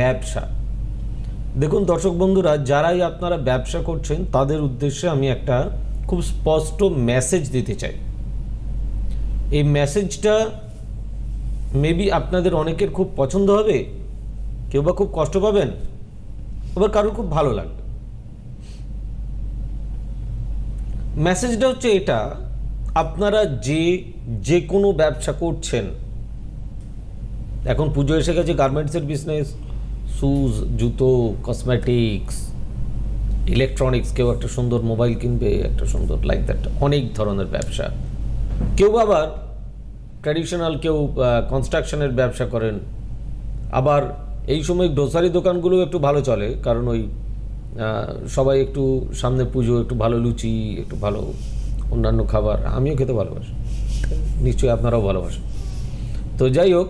ব্যবসা। দেখুন দর্শক বন্ধুরা, যারাই আপনারা ব্যবসা করছেন, তাদের উদ্দেশ্যে আমি একটা খুব স্পষ্ট মেসেজ দিতে চাই। এই মেসেজটা মেবি আপনাদের অনেকের খুব পছন্দ হবে, কেউ বা খুব কষ্ট পাবেন, আবার কারোর খুব ভালো লাগবে। মেসেজটা হচ্ছে এটা, আপনারা যে যে কোনো ব্যবসা করছেন, এখন পুজো এসে গেছে গার্মেন্টসের বিজনেস শুজ জুতো কসমেটিক্স ইলেকট্রনিক্স কেউ একটা সুন্দর মোবাইল কিনবে একটা সুন্দর লাইক দ্যাট অনেক ধরনের ব্যবসা। কেউ আবার ট্র্যাডিশনাল কেউ কনস্ট্রাকশনের ব্যবসা করেন। আবার এই সময় গ্রোসারি দোকানগুলো একটু ভালো চলে কারণ ওই সবাই একটু সামনে পুজো একটু ভালো লুচি একটু ভালো অন্যান্য খাবার আমিও খেতে ভালোবাসি। নিশ্চয়ই আপনারাও ভালোবাসেন। তো যাই হোক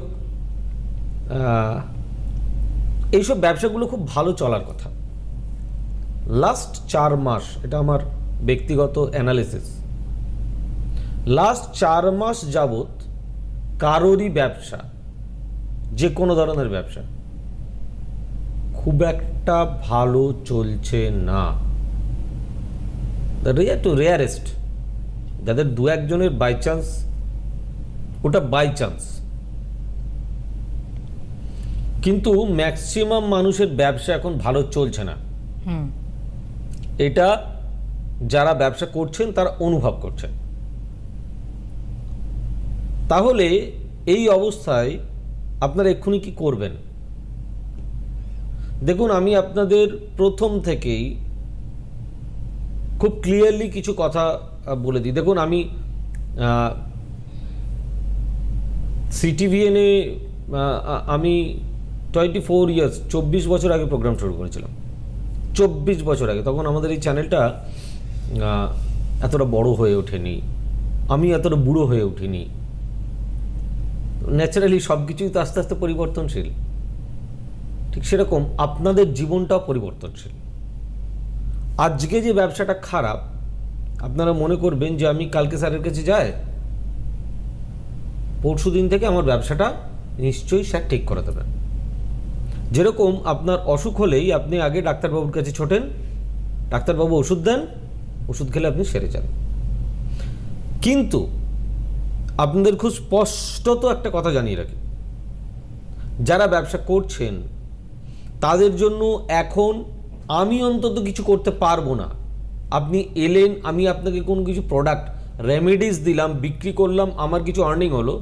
এইসব ব্যবসাগুলো খুব ভালো চলার কথা। লাস্ট চার মাস, এটা আমার ব্যক্তিগত অ্যানালিসিস লাস্ট চার মাস যাবত কারোরই ব্যবসা, যে কোনো ধরনের ব্যবসা, খুব একটা ভালো চলছে না। রেয়ার টু রেয়ারেস্ট যাদের দু একজনের বাই চান্স ওটা বাই চান্স কিন্তু ম্যাক্সিমাম মানুষের ব্যবসা এখন ভালো চলছে না। এটা যারা ব্যবসা করছেন তারা অনুভব করছেন। তাহলে এই অবস্থায় আপনারা এক্ষুনি কি করবেন? দেখুন আমি আপনাদের প্রথম থেকেই খুব ক্লিয়ারলি কিছু কথা বলে দিই। দেখুন আমি সিটিভিএনে আমি টোয়েন্টি ফোর ইয়ার্স চব্বিশ বছর আগে প্রোগ্রাম শুরু করেছিলাম। চব্বিশ বছর আগে। তখন আমাদের এই চ্যানেলটা এতটা বড় হয়ে ওঠেনি। আমি এতটা বুড়ো হয়ে উঠিনি। ন্যাচারালি সব কিছুই তো আস্তে আস্তে পরিবর্তনশীল। ঠিক সেরকম আপনাদের জীবনটাও পরিবর্তনশীল। আজকে যে ব্যবসাটা খারাপ, আপনারা মনে করবেন যে আমি কালকে স্যারের কাছে যাই পরশু দিন থেকে আমার ব্যবসাটা নিশ্চয়ই স্যার ঠিক করে দেবেন যেরকম আপনার অসুখ হলেই আপনি আগে ডাক্তারবাবুর কাছে ছোটেন, ডাক্তারবাবু ওষুধ দেন, ওষুধ খেলে আপনি সেরে যান। কিন্তু আপনাদের খুব স্পষ্টত একটা কথা জানিয়ে রাখি। যারা ব্যবসা করছেন, তাদের জন্য এখন আমি অন্তত কিছু করতে পারব না। আপনি এলেন, আমি আপনাকে কোনো কিছু প্রোডাক্ট রেমেডিস দিলাম, বিক্রি করলাম, আমার কিছু আর্নিং হলো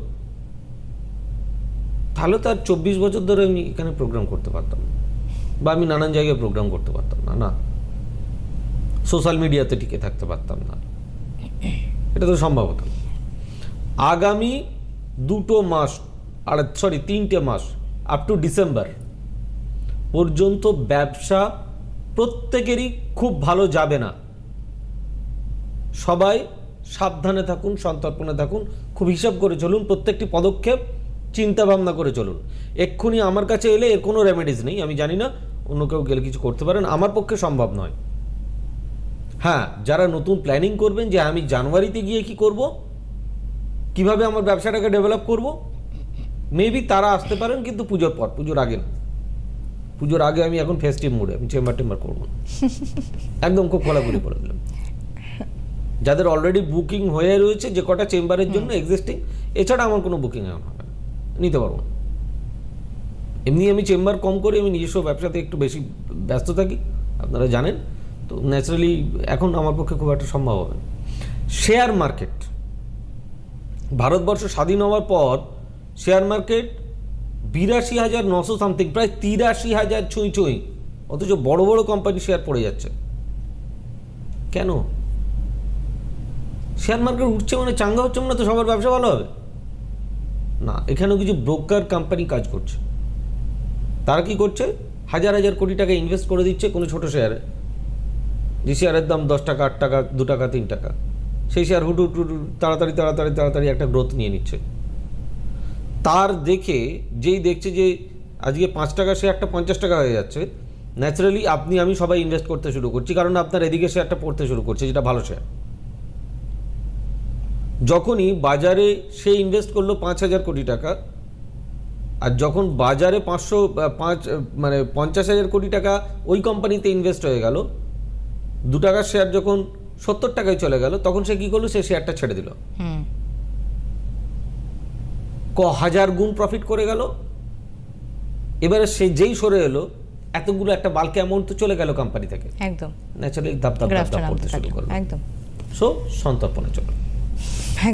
তাহলে তো আর চব্বিশ বছর ধরে আমি এখানে প্রোগ্রাম করতে পারতাম বা আমি নানান জায়গায় প্রোগ্রাম করতে পারতাম না না। সোশ্যাল মিডিয়াতে টিকে থাকতে পারতাম না। এটা তো সম্ভব হতো আগামী দুটো মাস, আর সরি তিনটে মাস আপ টু ডিসেম্বর পর্যন্ত ব্যবসা প্রত্যেকেরই খুব ভালো যাবে না। সবাই সাবধানে থাকুন, সন্তর্পণে থাকুন, খুব হিসাব করে চলুন, প্রত্যেকটি পদক্ষেপ চিন্তা ভাবনা করে চলুন। এক্ষুনি আমার কাছে এলে এর কোনো রেমেডিস নেই আমি জানি না অন্য কেউ গেলে কিছু করতে পারেন আমার পক্ষে সম্ভব নয়। হ্যাঁ যারা নতুন প্ল্যানিং করবেন যে আমি জানুয়ারিতে গিয়ে কি করব কীভাবে আমার ব্যবসাটাকে ডেভেলপ করব মেবি তারা আসতে পারেন কিন্তু পুজোর পর পুজোর আগে না। পুজোর আগে আমি এখন ফেস্টিভ মুডে আমি চেম্বার টেম্বার করব একদম খুব খোলাখুলি করে দিলাম। যাদের অলরেডি বুকিং হয়ে রয়েছে যে কটা চেম্বারের জন্য এক্সিস্টিং এছাড়া আমার কোনো বুকিং এখন নিতে পারব। এমনি আমি চেম্বার কম করে আমি নিজস্ব ব্যবসাতে একটু বেশি ব্যস্ত থাকি, আপনারা জানেন। তো ন্যাচারালি এখন আমার পক্ষে খুব একটা সম্ভব হবে শেয়ার মার্কেট। ভারতবর্ষ স্বাধীন হওয়ার পর শেয়ার মার্কেট বিরাশি হাজার নশো সামথিং প্রায় তিরাশি হাজার ছুঁই ছুঁই, অথচ বড় বড় কোম্পানি শেয়ার পড়ে যাচ্ছে। কেন? শেয়ার মার্কেট উঠছে মানে চাঙ্গা হচ্ছে মানে তো সবার ব্যবসা ভালো হবে। না, এখানেও কিছু ব্রোকার কোম্পানি কাজ করছে। তারা কি করছে? হাজার হাজার কোটি টাকা ইনভেস্ট করে দিচ্ছে কোনো ছোট শেয়ারে যে শেয়ারের দাম দশ টাকা, আট টাকা, দু টাকা, তিন টাকা। সেই শেয়ার হুটু হুটু তাড়াতাড়ি তাড়াতাড়ি তাড়াতাড়ি একটা গ্রোথ নিয়ে নিচ্ছে। তার দেখে, যেই দেখছে যে আজকে পাঁচ টাকা শেয়ারটা পঞ্চাশ টাকা হয়ে যাচ্ছে ন্যাচারালি আপনি, আমি সবাই ইনভেস্ট করতে শুরু করছি, কারণ আপনার এদিকে শেয়ারটা পড়তে শুরু করছে, যেটা ভালো শেয়ার যখনই বাজারে সে ইনভেস্ট করল পাঁচ হাজার কোটি টাকা আর যখন বাজারে পাঁচশো পাঁচ মানে পঞ্চাশ হাজার কোটি টাকা ওই কোম্পানিতে ইনভেস্ট হয়ে গেল দু টাকার শেয়ার যখন সত্তর টাকায় চলে গেল তখন সে কি করল? সে শেয়ারটা ছেড়ে দিল। ক হাজার গুণ প্রফিট করে গেল। এবারে সে যেই সরে এলো এতগুলো একটা বাল্কে অ্যামাউন্ট তো চলে গেল কোম্পানি থেকে। একদম। ন্যাচারালি দাপ দাপ দাপ গ্রাফটা দাপ নামতে পড়তে শুরু করল। একদম। সো সন্তর্পণে চলো